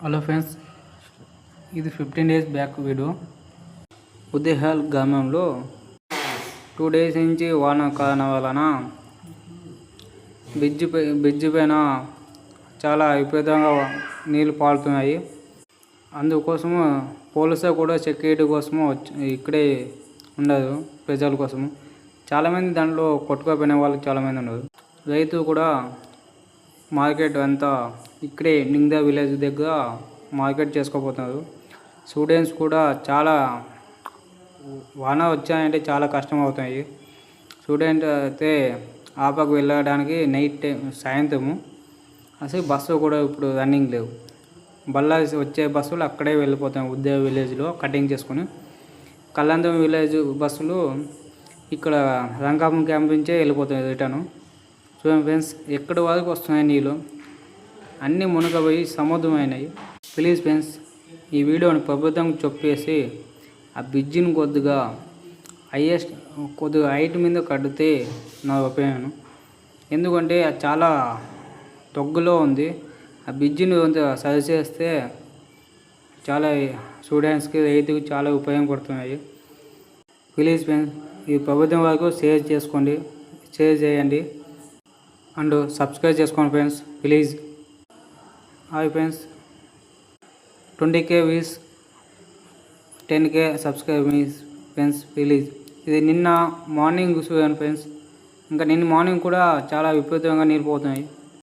Hello friends ఇది fifteen days back video. Udayahal గ్రామంలో two days నుంచి వాన కారణం వలన బ్రిడ్జి పై పైన చాలా విపరీతంగా నీళ్ళు పారుతున్నాయి. అందుకోసము పోలీసు కూడా సెక్యూరిటీ కోసము వచ్చి ఇక్కడే ఉండదు ప్రజల కోసము. చాలామంది దాంట్లో కొట్టుకోపోయిన వాళ్ళు చాలామంది ఉన్నారు. రైతు కూడా మార్కెట్ అంతా ఇక్కడే నింగ్దా విలేజ్ దగ్గర మార్కెట్ చేసుకోపోతున్నారు స్టూడెంట్స్ కూడా చాలా వాన వచ్చాయంటే చాలా కష్టం అవుతాయి స్టూడెంట్ అయితే ఆపకు వెళ్ళడానికి నైట్ టైం సాయంత్రము. అసలు బస్సు కూడా ఇప్పుడు రన్నింగ్ లేవు. బళ్ళ వచ్చే బస్సులు అక్కడే వెళ్ళిపోతాయి ఉద్యోగ విలేజ్లో కటింగ్ చేసుకొని. కళ్యాణం విలేజ్ బస్సులు ఇక్కడ రంగాపం క్యాంప్ నుంచే వెళ్ళిపోతాయి రిటర్ను. చూడండి ఫ్రెండ్స్ ఎక్కడి వరకు వస్తున్నాయి నీళ్ళు? అన్నీ మునగబోయి సముద్రమైనవి ప్లీజ్ ఫ్రెండ్స్ ఈ వీడియోని ప్రభుత్వం చెప్పేసి ఆ బ్రిడ్జిని కొద్దిగా హైయెస్ట్ కొద్దిగా హైట్ మీద కడితే నా ఒపీనియన్ ఎందుకంటే అది చాలా తొగ్గులో ఉంది. ఆ బ్రిడ్జిని కొంత సరి చేస్తే చాలా స్టూడెంట్స్కి రైతుకి చాలా ఉపయోగపడుతున్నాయి. ప్లీజ్ ఫ్రెండ్స్ ఈ ప్రభుత్వం వరకు షేర్ చేసుకోండి. షేర్ చేయండి. అండ్ సబ్స్క్రైబ్ చేసుకోండి friends please hi friends. Twenty K views ten K subscribers friends please. ఇది నిన్న మార్నింగ్ చూసాను ఫ్రెండ్స్. ఇంకా నిన్న మార్నింగ్ కూడా చాలా విపరీతంగా నీళ్ళు పోతున్నాయి.